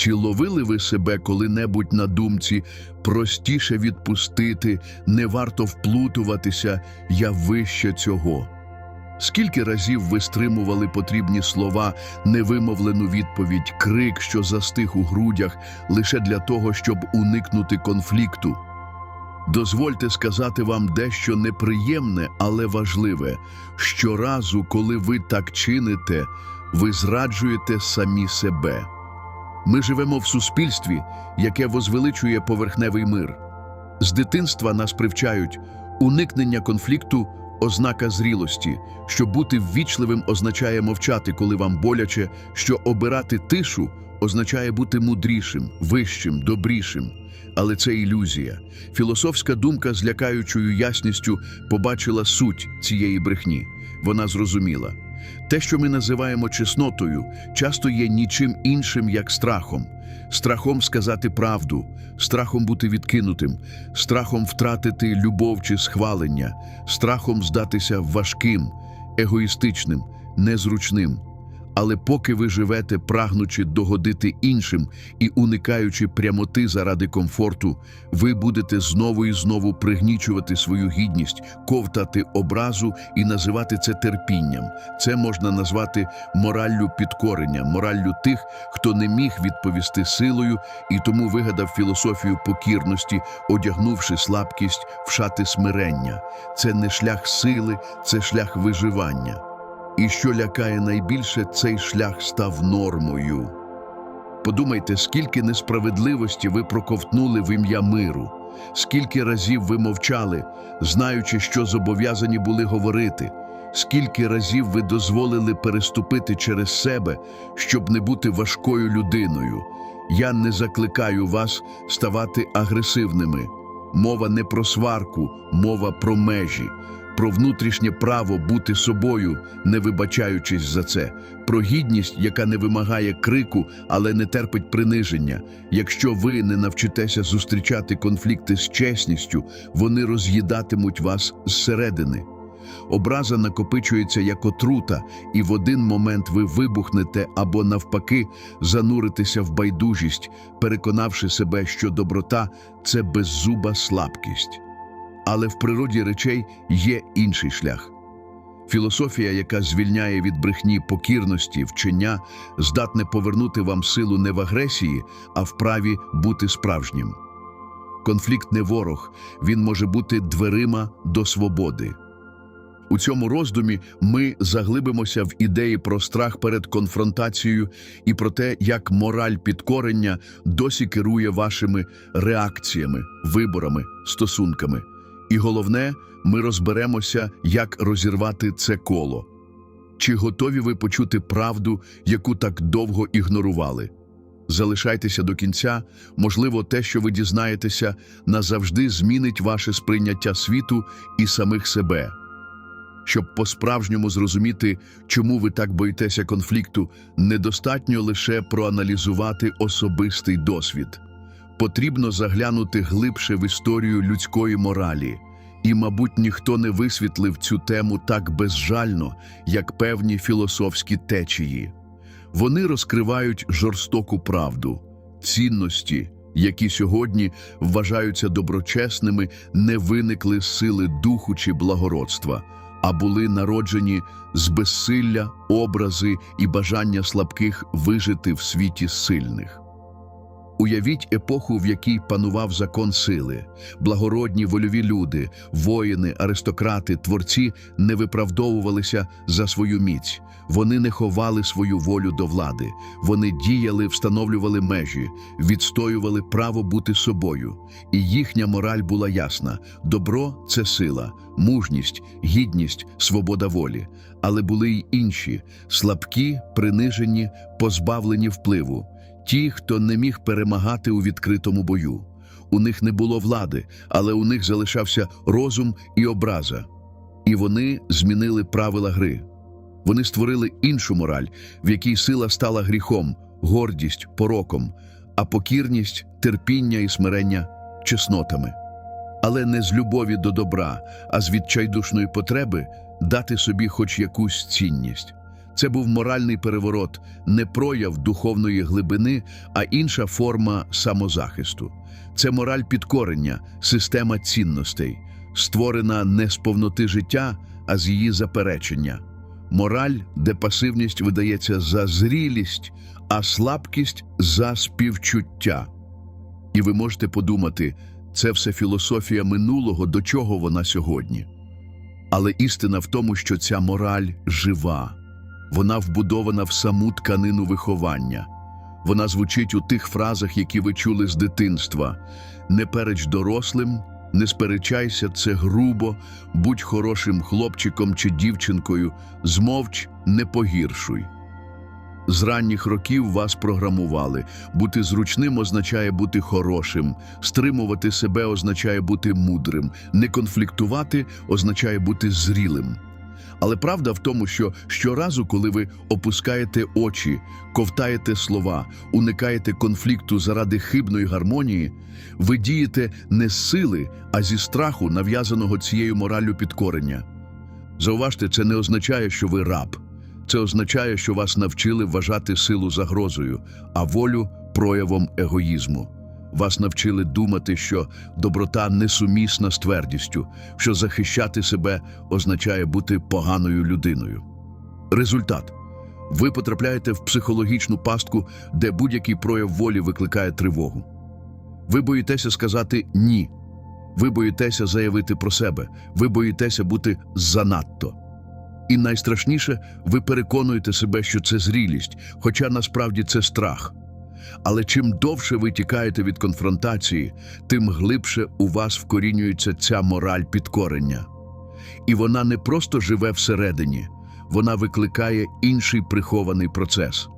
Чи ловили ви себе коли-небудь на думці простіше відпустити, не варто вплутуватися, я вище цього? Скільки разів ви стримували потрібні слова, невимовлену відповідь, крик, що застиг у грудях, лише для того, щоб уникнути конфлікту? Дозвольте сказати вам дещо неприємне, але важливе. Щоразу, коли ви так чините, ви зраджуєте самі себе. Ми живемо в суспільстві, яке возвеличує поверхневий мир. З дитинства нас привчають уникнення конфлікту ознака зрілості, що бути ввічливим означає мовчати, коли вам боляче, що обирати тишу означає бути мудрішим, вищим, добрішим. Але це ілюзія. Філософська думка з лякаючою ясністю побачила суть цієї брехні. Вона зрозуміла. Те, що ми називаємо чеснотою, часто є нічим іншим, як страхом. Страхом сказати правду, страхом бути відкинутим, страхом втратити любов чи схвалення, страхом здатися важким, егоїстичним, незручним. Але поки ви живете, прагнучи догодити іншим і уникаючи прямоти заради комфорту, ви будете знову і знову пригнічувати свою гідність, ковтати образу і називати це терпінням. Це можна назвати мораллю підкорення, мораллю тих, хто не міг відповісти силою і тому вигадав філософію покірності, одягнувши слабкість в шати смирення. Це не шлях сили, це шлях виживання. І що лякає найбільше, цей шлях став нормою. Подумайте, скільки несправедливості ви проковтнули в ім'я миру, скільки разів ви мовчали, знаючи, що зобов'язані були говорити, скільки разів ви дозволили переступити через себе, щоб не бути важкою людиною. Я не закликаю вас ставати агресивними. Мова не про сварку, мова про межі про внутрішнє право бути собою, не вибачаючись за це, про гідність, яка не вимагає крику, але не терпить приниження. Якщо ви не навчитеся зустрічати конфлікти з чесністю, вони роз'їдатимуть вас зсередини. Образа накопичується як отрута, і в один момент ви вибухнете або, навпаки, зануритеся в байдужість, переконавши себе, що доброта це беззуба слабкість. Але в природі речей є інший шлях. Філософія, яка звільняє від брехні покірності, вчення, здатне повернути вам силу не в агресії, а в праві бути справжнім. Конфлікт не ворог, він може бути дверима до свободи. У цьому роздумі ми заглибимося в ідеї про страх перед конфронтацією і про те, як мораль підкорення досі керує вашими реакціями, виборами, стосунками. І головне, ми розберемося, як розірвати це коло. Чи готові ви почути правду, яку так довго ігнорували? Залишайтеся до кінця, можливо, те, що ви дізнаєтеся, назавжди змінить ваше сприйняття світу і самих себе. Щоб по-справжньому зрозуміти, чому ви так боїтеся конфлікту, недостатньо лише проаналізувати особистий досвід. Потрібно заглянути глибше в історію людської моралі. І, мабуть, ніхто не висвітлив цю тему так безжально, як певні філософські течії. Вони розкривають жорстоку правду, цінності, які сьогодні вважаються доброчесними, не виникли з сили духу чи благородства, а були народжені з безсилля, образи і бажання слабких вижити в світі сильних. Уявіть епоху, в якій панував закон сили. Благородні вольові люди, воїни, аристократи, творці не виправдовувалися за свою міць. Вони не ховали свою волю до влади. Вони діяли, встановлювали межі, відстоювали право бути собою. І їхня мораль була ясна: добро це сила, мужність, гідність, свобода волі. Але були й інші слабкі, принижені, позбавлені впливу. Ті, хто не міг перемагати у відкритому бою. У них не було влади, але у них залишався розум і образа. І вони змінили правила гри. Вони створили іншу мораль, в якій сила стала гріхом, гордість пороком, а покірність, терпіння і смирення чеснотами. Але не з любові до добра, а з відчайдушної потреби дати собі хоч якусь цінність. Це був моральний переворот, не прояв духовної глибини, а інша форма самозахисту. Це мораль підкорення, система цінностей, створена не з повноти життя, а з її заперечення. Мораль, де пасивність видається за зрілість, а слабкість за співчуття. І ви можете подумати, це все філософія минулого, до чого вона сьогодні. Але істина в тому, що ця мораль жива, вона вбудована в саму тканину виховання. Вона звучить у тих фразах, які ви чули з дитинства: не переч дорослим, не сперечайся, це грубо, будь хорошим хлопчиком чи дівчинкою, змовч, не погіршуй. З ранніх років вас програмували. Бути зручним означає бути хорошим, стримувати себе означає бути мудрим, не конфліктувати означає бути зрілим. Але правда в тому, що щоразу, коли ви опускаєте очі, ковтаєте слова, уникаєте конфлікту заради хибної гармонії, ви дієте не з сили, а зі страху, нав'язаного цією мораллю підкорення. Зауважте, це не означає, що ви раб. Це означає, що вас навчили вважати силу загрозою, а волю проявом егоїзму. Вас навчили думати, що доброта несумісна з твердістю, що захищати себе означає бути поганою людиною. Результат ви потрапляєте в психологічну пастку, де будь-який прояв волі викликає тривогу. Ви боїтеся сказати ні. Ви боїтеся заявити про себе, ви боїтеся бути занадто. І найстрашніше, ви переконуєте себе, що це зрілість, хоча насправді це страх. Але чим довше ви тікаєте від конфронтації, тим глибше у вас вкорінюється ця мораль підкорення. І вона не просто живе всередині, вона викликає інший прихований процес.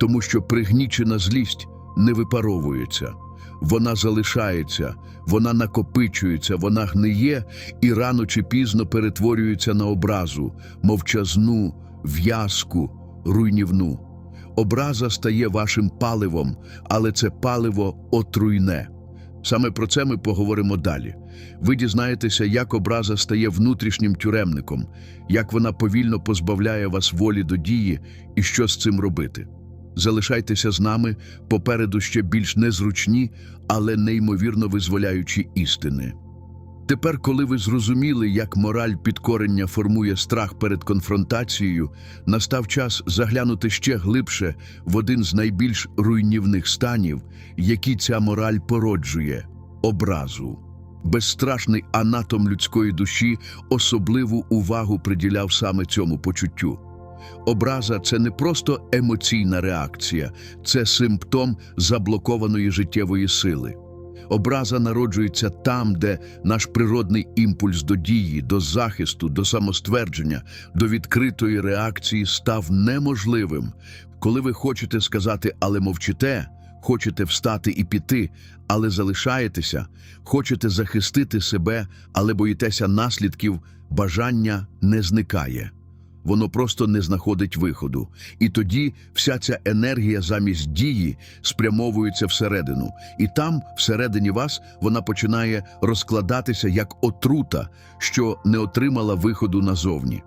Тому що пригнічена злість не випаровується, вона залишається, вона накопичується, вона гниє і рано чи пізно перетворюється на образу, мовчазну, в'язку, руйнівну. Образа стає вашим паливом, але це паливо отруйне. Саме про це ми поговоримо далі. Ви дізнаєтеся, як образа стає внутрішнім тюремником, як вона повільно позбавляє вас волі до дії і що з цим робити. Залишайтеся з нами попереду ще більш незручні, але неймовірно визволяючі істини. Тепер, коли ви зрозуміли, як мораль підкорення формує страх перед конфронтацією, настав час заглянути ще глибше в один з найбільш руйнівних станів, які ця мораль породжує образу. Безстрашний анатом людської душі особливу увагу приділяв саме цьому почуттю. Образа це не просто емоційна реакція, це симптом заблокованої життєвої сили. Образа народжується там, де наш природний імпульс до дії, до захисту, до самоствердження, до відкритої реакції став неможливим. Коли ви хочете сказати, але мовчите, хочете встати і піти, але залишаєтеся, хочете захистити себе, але боїтеся наслідків, бажання не зникає. Воно просто не знаходить виходу. І тоді вся ця енергія замість дії спрямовується всередину. І там, всередині вас, вона починає розкладатися як отрута, що не отримала виходу назовні.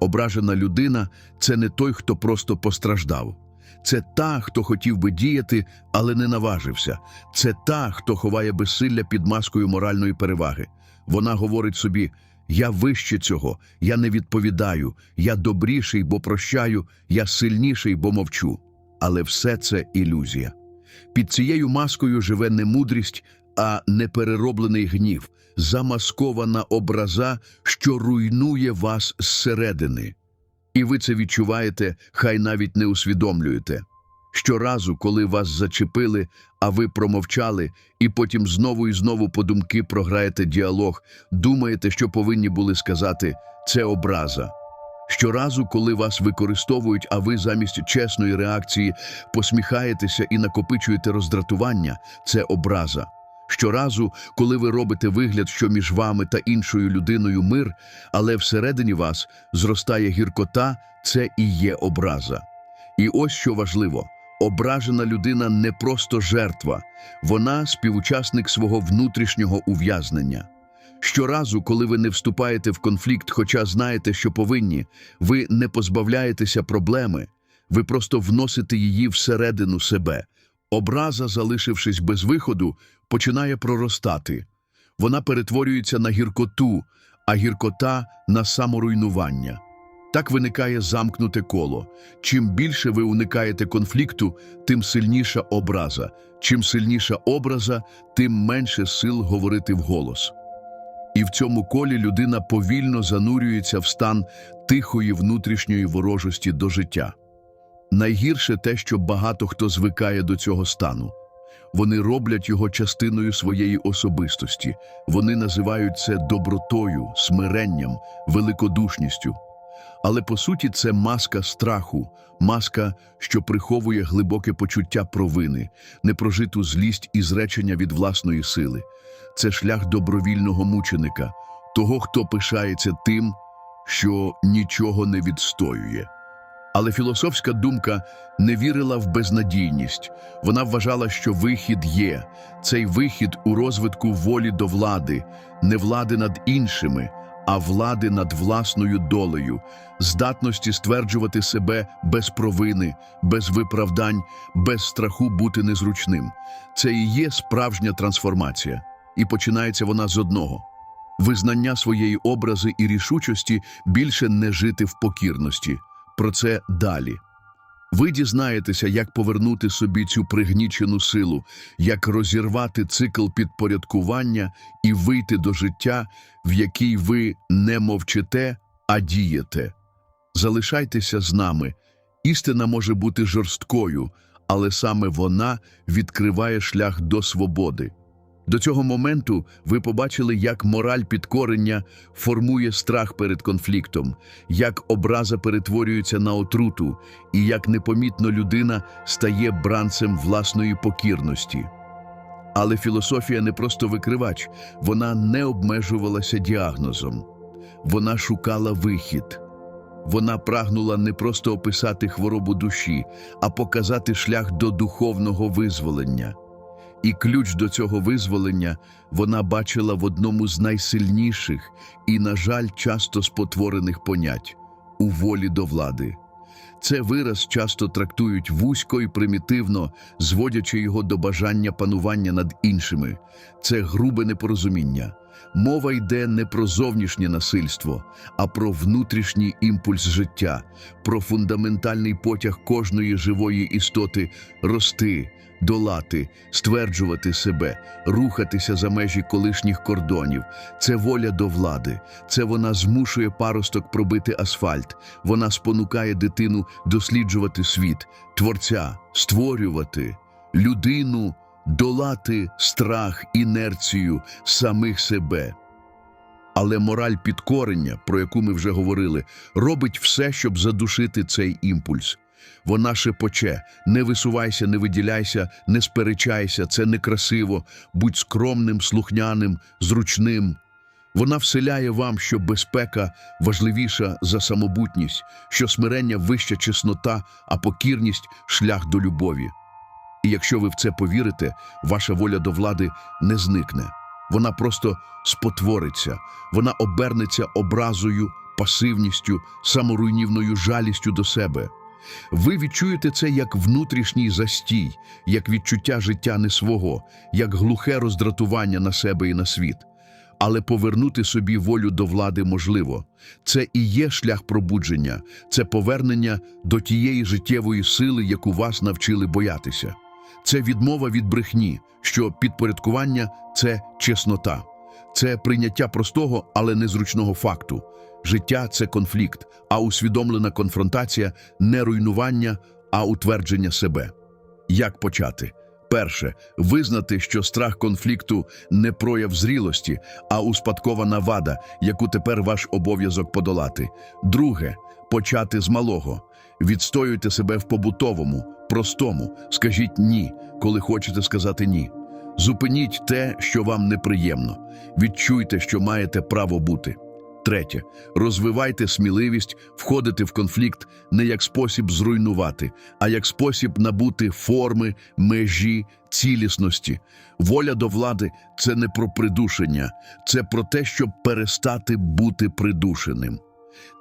Ображена людина це не той, хто просто постраждав. Це та, хто хотів би діяти, але не наважився. Це та, хто ховає безсилля під маскою моральної переваги. Вона говорить собі: я вище цього, я не відповідаю, я добріший, бо прощаю, я сильніший, бо мовчу. Але все це ілюзія. Під цією маскою живе не мудрість, а неперероблений гнів, замаскована образа, що руйнує вас зсередини. І ви це відчуваєте, хай навіть не усвідомлюєте. Щоразу, коли вас зачепили, а ви промовчали, і потім знову і знову по думки програєте діалог, думаєте, що повинні були сказати це образа. Щоразу, коли вас використовують, а ви замість чесної реакції посміхаєтеся і накопичуєте роздратування, це образа. Щоразу, коли ви робите вигляд, що між вами та іншою людиною мир, але всередині вас зростає гіркота, це і є образа. І ось що важливо: ображена людина не просто жертва, вона співучасник свого внутрішнього ув'язнення. Щоразу, коли ви не вступаєте в конфлікт, хоча знаєте, що повинні, ви не позбавляєтеся проблеми, ви просто вносите її всередину себе. Образа, залишившись без виходу, починає проростати. Вона перетворюється на гіркоту, а гіркота на саморуйнування. Так виникає замкнуте коло. Чим більше ви уникаєте конфлікту, тим сильніша образа. Чим сильніша образа, тим менше сил говорити вголос. І в цьому колі людина повільно занурюється в стан тихої внутрішньої ворожості до життя. Найгірше те, що багато хто звикає до цього стану. Вони роблять його частиною своєї особистості. Вони називають це добротою, смиренням, великодушністю. Але по суті це маска страху, маска, що приховує глибоке почуття провини, непрожиту злість і зречення від власної сили. Це шлях добровільного мученика, того, хто пишається тим, що нічого не відстоює. Але філософська думка не вірила в безнадійність. Вона вважала, що вихід є. Цей вихід у розвитку волі до влади, не влади над іншими, а влади над власною долею, здатності стверджувати себе без провини, без виправдань, без страху бути незручним. Це і є справжня трансформація. І починається вона з одного визнання своєї образи і рішучості більше не жити в покірності. Про це далі. Ви дізнаєтеся, як повернути собі цю пригнічену силу, як розірвати цикл підпорядкування і вийти до життя, в якій ви не мовчите, а дієте. Залишайтеся з нами. Істина може бути жорсткою, але саме вона відкриває шлях до свободи. До цього моменту ви побачили, як мораль підкорення формує страх перед конфліктом, як образа перетворюється на отруту, і як непомітно людина стає бранцем власної покірності. Але філософія не просто викривач, вона не обмежувалася діагнозом. Вона шукала вихід. Вона прагнула не просто описати хворобу душі, а показати шлях до духовного визволення. І ключ до цього визволення вона бачила в одному з найсильніших і, на жаль, часто спотворених понять у волі до влади. Це вираз часто трактують вузько і примітивно, зводячи його до бажання панування над іншими. Це грубе непорозуміння. Мова йде не про зовнішнє насильство, а про внутрішній імпульс життя, про фундаментальний потяг кожної живої істоти рости, долати, стверджувати себе, рухатися за межі колишніх кордонів. Це воля до влади. Це вона змушує паросток пробити асфальт. Вона спонукає дитину досліджувати світ, творця, створювати людину, долати страх, інерцію самих себе. Але мораль підкорення, про яку ми вже говорили, робить все, щоб задушити цей імпульс. Вона шепоче не висувайся, не виділяйся, не сперечайся, це некрасиво, будь скромним, слухняним, зручним. Вона вселяє вам, що безпека важливіша за самобутність, що смирення вища чеснота, а покірність шлях до любові. І якщо ви в це повірите, ваша воля до влади не зникне. Вона просто спотвориться, вона обернеться образою, пасивністю, саморуйнівною жалістю до себе. Ви відчуєте це як внутрішній застій, як відчуття життя не свого, як глухе роздратування на себе і на світ. Але повернути собі волю до влади можливо. Це і є шлях пробудження, це повернення до тієї життєвої сили, яку вас навчили боятися. Це відмова від брехні, що підпорядкування це чеснота, це прийняття простого, але незручного факту. Життя це конфлікт, а усвідомлена конфронтація не руйнування, а утвердження себе. Як почати? Перше визнати, що страх конфлікту не прояв зрілості, а успадкована вада, яку тепер ваш обов'язок подолати. Друге почати з малого. Відстоюйте себе в побутовому, простому. Скажіть ні, коли хочете сказати ні. Зупиніть те, що вам неприємно. Відчуйте, що маєте право бути. Третє, розвивайте сміливість входити в конфлікт не як спосіб зруйнувати, а як спосіб набути форми, межі, цілісності. Воля до влади це не про придушення, це про те, щоб перестати бути придушеним.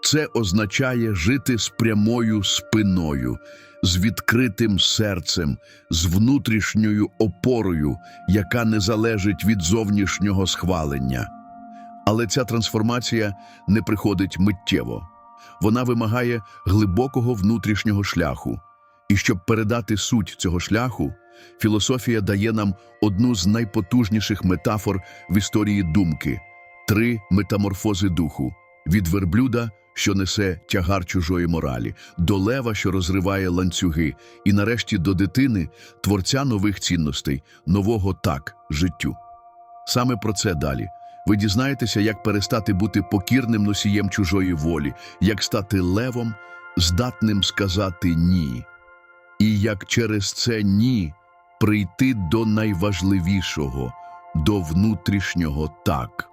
Це означає жити з прямою спиною, з відкритим серцем, з внутрішньою опорою, яка не залежить від зовнішнього схвалення. Але ця трансформація не приходить миттєво. Вона вимагає глибокого внутрішнього шляху. І щоб передати суть цього шляху, філософія дає нам одну з найпотужніших метафор в історії думки три метаморфози духу від верблюда, що несе тягар чужої моралі, до лева, що розриває ланцюги, і нарешті до дитини, творця нових цінностей, нового так життю. Саме про це далі. Ви дізнаєтеся, як перестати бути покірним носієм чужої волі, як стати левом, здатним сказати ні, і як через це ні прийти до найважливішого, до внутрішнього так.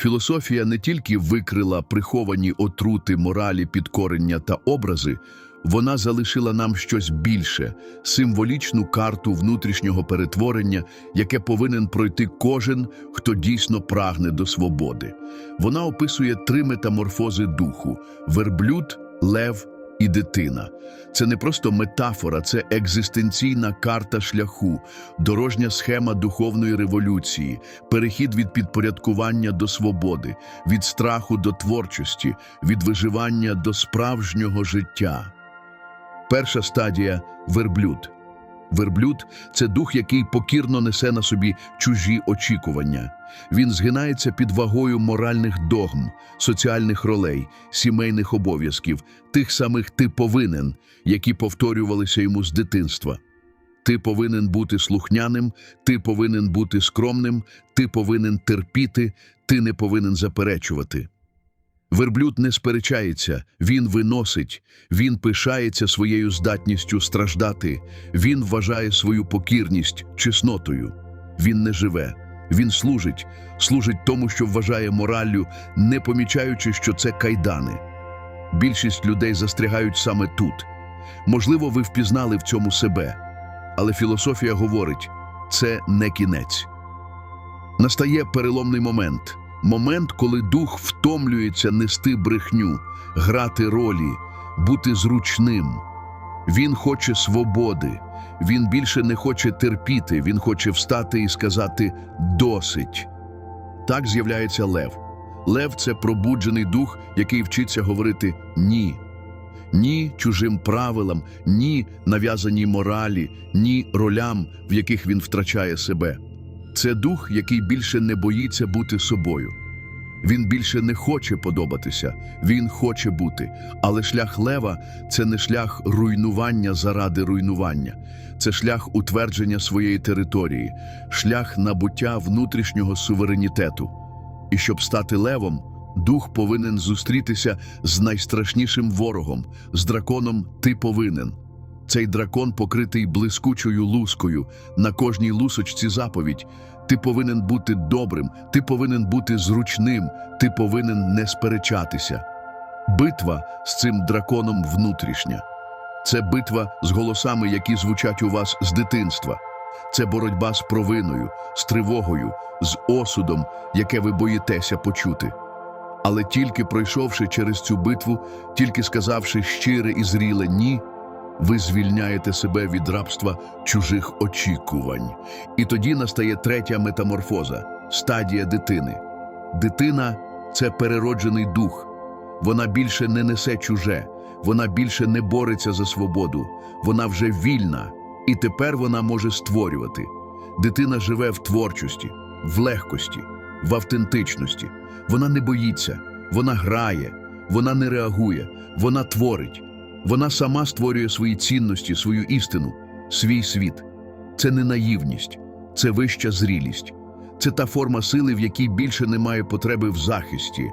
Філософія не тільки викрила приховані отрути моралі, підкорення та образи, вона залишила нам щось більше символічну карту внутрішнього перетворення, яке повинен пройти кожен, хто дійсно прагне до свободи. Вона описує три метаморфози духу: верблюд, лев і дитина. Це не просто метафора, це екзистенційна карта шляху, дорожня схема духовної революції, перехід від підпорядкування до свободи, від страху до творчості, від виживання до справжнього життя. Перша стадія верблюд. Верблюд це дух, який покірно несе на собі чужі очікування. Він згинається під вагою моральних догм, соціальних ролей, сімейних обов'язків, тих самих ти повинен, які повторювалися йому з дитинства. Ти повинен бути слухняним, ти повинен бути скромним, ти повинен терпіти, ти не повинен заперечувати. Верблюд не сперечається, він виносить, він пишається своєю здатністю страждати, він вважає свою покірність чеснотою. Він не живе, він служить, служить тому, що вважає мораллю, не помічаючи, що це кайдани. Більшість людей застрягають саме тут. Можливо, ви впізнали в цьому себе, але філософія говорить це не кінець. Настає переломний момент. Момент, коли дух втомлюється нести брехню, грати ролі, бути зручним. Він хоче свободи, він більше не хоче терпіти, він хоче встати і сказати досить. Так з'являється лев. Лев це пробуджений дух, який вчиться говорити ні. Ні чужим правилам, ні нав'язаній моралі, ні ролям, в яких він втрачає себе. Це дух, який більше не боїться бути собою. Він більше не хоче подобатися, він хоче бути. Але шлях лева це не шлях руйнування заради руйнування, це шлях утвердження своєї території, шлях набуття внутрішнього суверенітету. І щоб стати левом, дух повинен зустрітися з найстрашнішим ворогом, з драконом ти повинен. Цей дракон покритий блискучою лускою, на кожній лусочці заповідь. Ти повинен бути добрим, ти повинен бути зручним, ти повинен не сперечатися. Битва з цим драконом внутрішня. Це битва з голосами, які звучать у вас з дитинства. Це боротьба з провиною, з тривогою, з осудом, яке ви боїтеся почути. Але тільки пройшовши через цю битву, тільки сказавши щире і зріле ні, ви звільняєте себе від рабства чужих очікувань. І тоді настає третя метаморфоза стадія дитини. Дитина це перероджений дух. Вона більше не несе чуже, вона більше не бореться за свободу, вона вже вільна, і тепер вона може створювати. Дитина живе в творчості, в легкості, в автентичності. Вона не боїться, вона грає, вона не реагує, вона творить. Вона сама створює свої цінності, свою істину, свій світ. Це не наївність, це вища зрілість, це та форма сили, в якій більше немає потреби в захисті.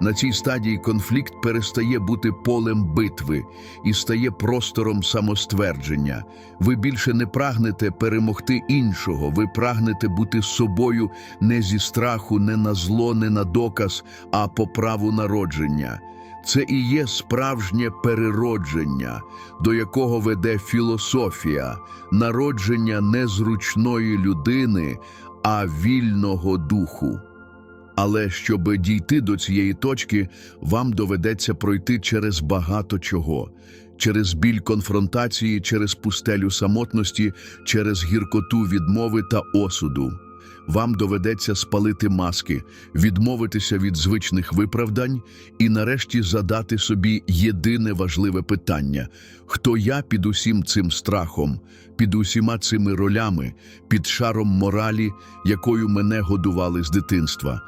На цій стадії конфлікт перестає бути полем битви і стає простором самоствердження. Ви більше не прагнете перемогти іншого, ви прагнете бути собою не зі страху, не на зло, не на доказ, а по праву народження. Це і є справжнє переродження, до якого веде філософія, народження не зручної людини, а вільного духу. Але щоб дійти до цієї точки, вам доведеться пройти через багато чого, через біль конфронтації, через пустелю самотності, через гіркоту відмови та осуду. Вам доведеться спалити маски, відмовитися від звичних виправдань і нарешті задати собі єдине важливе питання: хто я під усім цим страхом, під усіма цими ролями, під шаром моралі, якою мене годували з дитинства?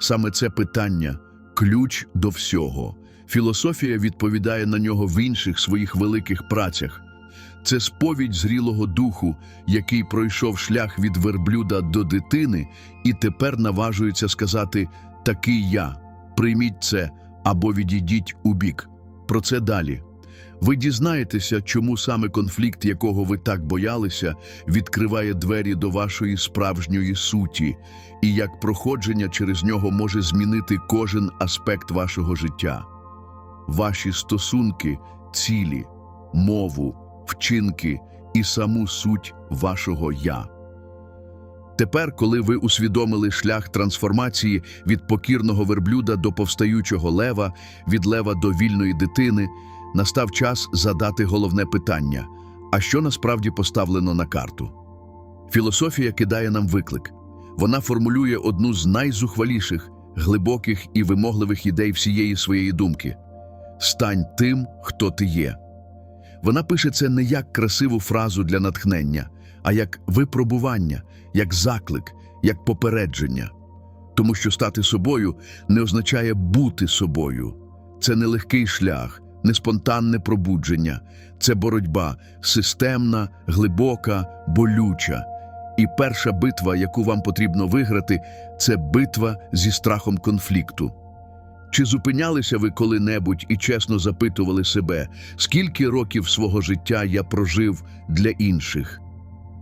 Саме це питання ключ до всього. Філософія відповідає на нього в інших своїх великих працях. Це сповідь зрілого духу, який пройшов шлях від верблюда до дитини і тепер наважується сказати «такий я, прийміть це або відійдіть у бік». Про це далі. Ви дізнаєтеся, чому саме конфлікт, якого ви так боялися, відкриває двері до вашої справжньої суті, і як проходження через нього може змінити кожен аспект вашого життя. Ваші стосунки, цілі, мову, вчинки і саму суть вашого я. Тепер, коли ви усвідомили шлях трансформації від покірного верблюда до повстаючого лева, від лева до вільної дитини, настав час задати головне питання: а що насправді поставлено на карту? Філософія кидає нам виклик. Вона формулює одну з найзухваліших, глибоких і вимогливих ідей всієї своєї думки: стань тим, хто ти є. Вона пише це не як красиву фразу для натхнення, а як випробування, як заклик, як попередження. Тому що стати собою не означає бути собою. Це не легкий шлях, не спонтанне пробудження, це боротьба системна, глибока, болюча. І перша битва, яку вам потрібно виграти, це битва зі страхом конфлікту. Чи зупинялися ви коли-небудь і чесно запитували себе, скільки років свого життя я прожив для інших?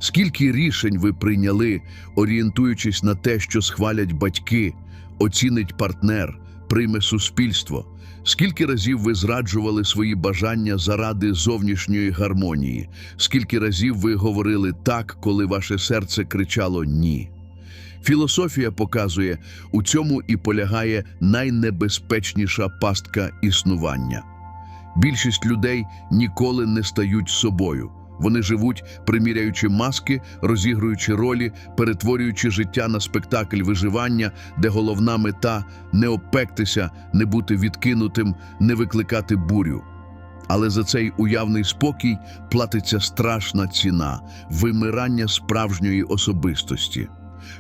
Скільки рішень ви прийняли, орієнтуючись на те, що схвалять батьки, оцінить партнер, прийме суспільство? Скільки разів ви зраджували свої бажання заради зовнішньої гармонії? Скільки разів ви говорили так, коли ваше серце кричало ні? Філософія показує, у цьому і полягає найнебезпечніша пастка існування. Більшість людей ніколи не стають собою. Вони живуть, приміряючи маски, розігруючи ролі, перетворюючи життя на спектакль виживання, де головна мета не обпектися, не бути відкинутим, не викликати бурю. Але за цей уявний спокій платиться страшна ціна вимирання справжньої особистості.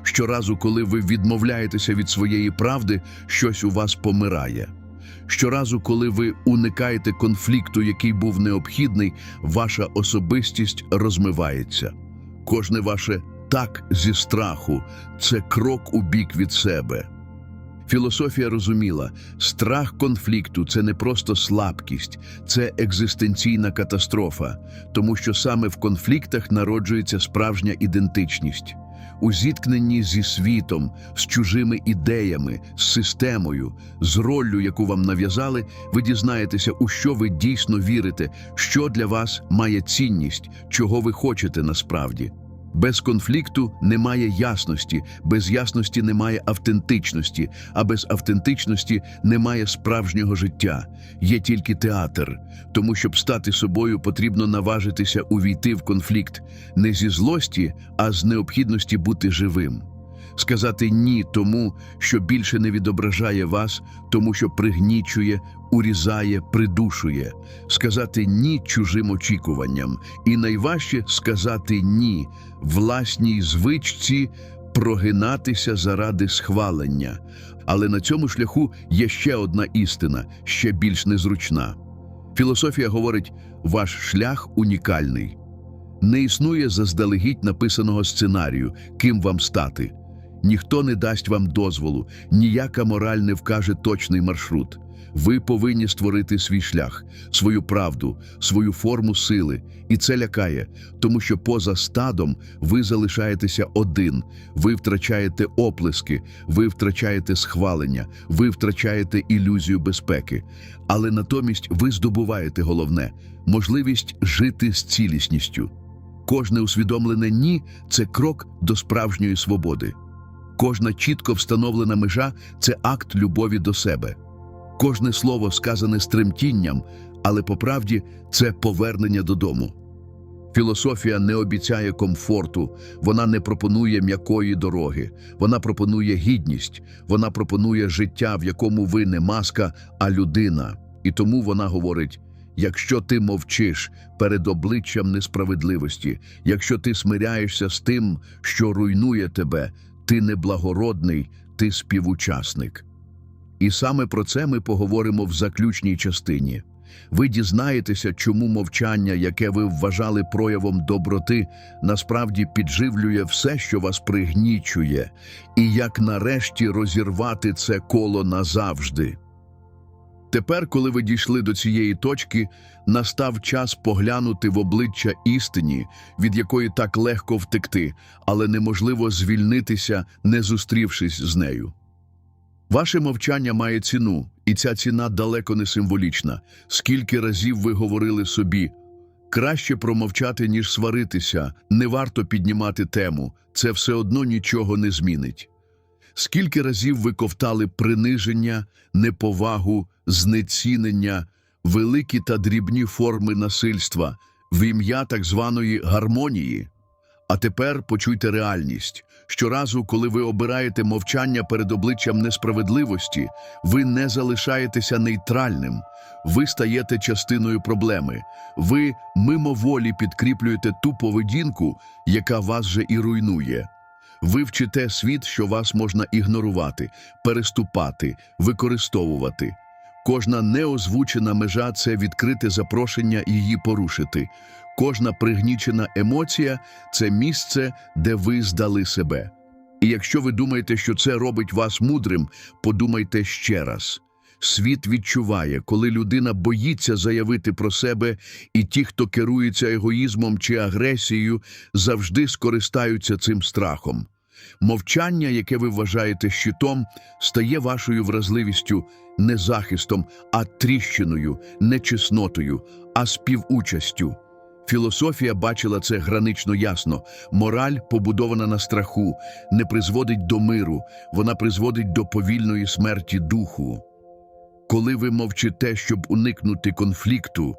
Щоразу, коли ви відмовляєтеся від своєї правди, щось у вас помирає. Щоразу, коли ви уникаєте конфлікту, який був необхідний, ваша особистість розмивається. Кожне ваше так зі страху це крок у бік від себе. Філософія розуміла, страх конфлікту це не просто слабкість, це екзистенційна катастрофа, тому що саме в конфліктах народжується справжня ідентичність. У зіткненні зі світом, з чужими ідеями, з системою, з роллю, яку вам нав'язали, ви дізнаєтеся, у що ви дійсно вірите, що для вас має цінність, чого ви хочете насправді. Без конфлікту немає ясності, без ясності немає автентичності, а без автентичності немає справжнього життя. Є тільки театр. Тому, щоб стати собою, потрібно наважитися увійти в конфлікт не зі злості, а з необхідності бути живим. Сказати ні тому, що більше не відображає вас, тому що пригнічує, урізає, придушує, сказати ні чужим очікуванням, і найважче сказати ні власній звичці прогинатися заради схвалення. Але на цьому шляху є ще одна істина, ще більш незручна. Філософія говорить, ваш шлях унікальний. Не існує заздалегідь написаного сценарію, ким вам стати. Ніхто не дасть вам дозволу, ніяка мораль не вкаже точний маршрут. Ви повинні створити свій шлях, свою правду, свою форму сили. І це лякає, тому що поза стадом ви залишаєтеся один, ви втрачаєте оплески, ви втрачаєте схвалення, ви втрачаєте ілюзію безпеки. Але натомість ви здобуваєте головне можливість жити з цілісністю. Кожне усвідомлене ні це крок до справжньої свободи. Кожна чітко встановлена межа це акт любові до себе. Кожне слово сказане з тремтінням, але по правді це повернення додому. Філософія не обіцяє комфорту, вона не пропонує м'якої дороги, вона пропонує гідність, вона пропонує життя, в якому ви не маска, а людина. І тому вона говорить: якщо ти мовчиш перед обличчям несправедливості, якщо ти смиряєшся з тим, що руйнує тебе, ти не благородний, ти співучасник. І саме про це ми поговоримо в заключній частині. Ви дізнаєтеся, чому мовчання, яке ви вважали проявом доброти, насправді підживлює все, що вас пригнічує, і як нарешті розірвати це коло назавжди. Тепер, коли ви дійшли до цієї точки, настав час поглянути в обличчя істині, від якої так легко втекти, але неможливо звільнитися, не зустрівшись з нею. Ваше мовчання має ціну, і ця ціна далеко не символічна. Скільки разів ви говорили собі, краще промовчати, ніж сваритися, не варто піднімати тему, це все одно нічого не змінить. Скільки разів ви ковтали приниження, неповагу, знецінення, великі та дрібні форми насильства в ім'я так званої гармонії? А тепер почуйте реальність. Щоразу, коли ви обираєте мовчання перед обличчям несправедливості, ви не залишаєтеся нейтральним, ви стаєте частиною проблеми. Ви мимоволі підкріплюєте ту поведінку, яка вас же і руйнує. Ви вчите світ, що вас можна ігнорувати, переступати, використовувати. Кожна неозвучена межа це відкрите запрошення її порушити. Кожна пригнічена емоція це місце, де ви здали себе. І якщо ви думаєте, що це робить вас мудрим, подумайте ще раз. Світ відчуває, коли людина боїться заявити про себе, і ті, хто керується егоїзмом чи агресією, завжди скористаються цим страхом. Мовчання, яке ви вважаєте щитом, стає вашою вразливістю не захистом, а тріщиною, не чеснотою, а співучастю. Філософія бачила це гранично ясно. Мораль, побудована на страху, не призводить до миру, вона призводить до повільної смерті духу. Коли ви мовчите, щоб уникнути конфлікту,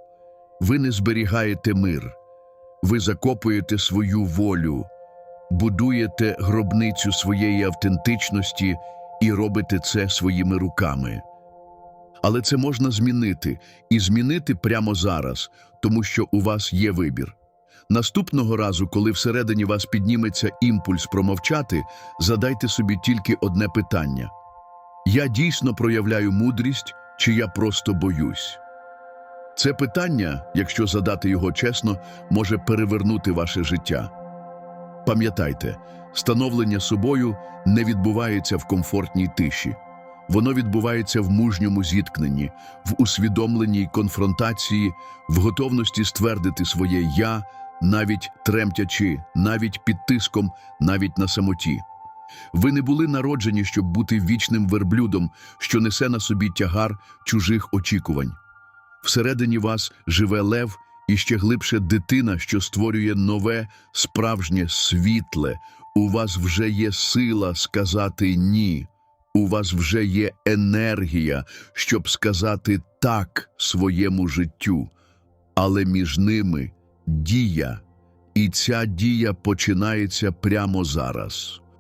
ви не зберігаєте мир, ви закопуєте свою волю, будуєте гробницю своєї автентичності і робите це своїми руками. Але це можна змінити, і змінити прямо зараз, тому що у вас є вибір. Наступного разу, коли всередині вас підніметься імпульс промовчати, задайте собі тільки одне питання: я дійсно проявляю мудрість, чи я просто боюсь? Це питання, якщо задати його чесно, може перевернути ваше життя. Пам'ятайте, становлення собою не відбувається в комфортній тиші. Воно відбувається в мужньому зіткненні, в усвідомленій конфронтації, в готовності ствердити своє я, навіть тремтячи, навіть під тиском, навіть на самоті. Ви не були народжені, щоб бути вічним верблюдом, що несе на собі тягар чужих очікувань. Всередині вас живе лев і ще глибше дитина, що створює нове, справжнє світле. У вас вже є сила сказати ні. У вас вже є енергія, щоб сказати так своєму життю, але між ними дія, і ця дія починається прямо зараз.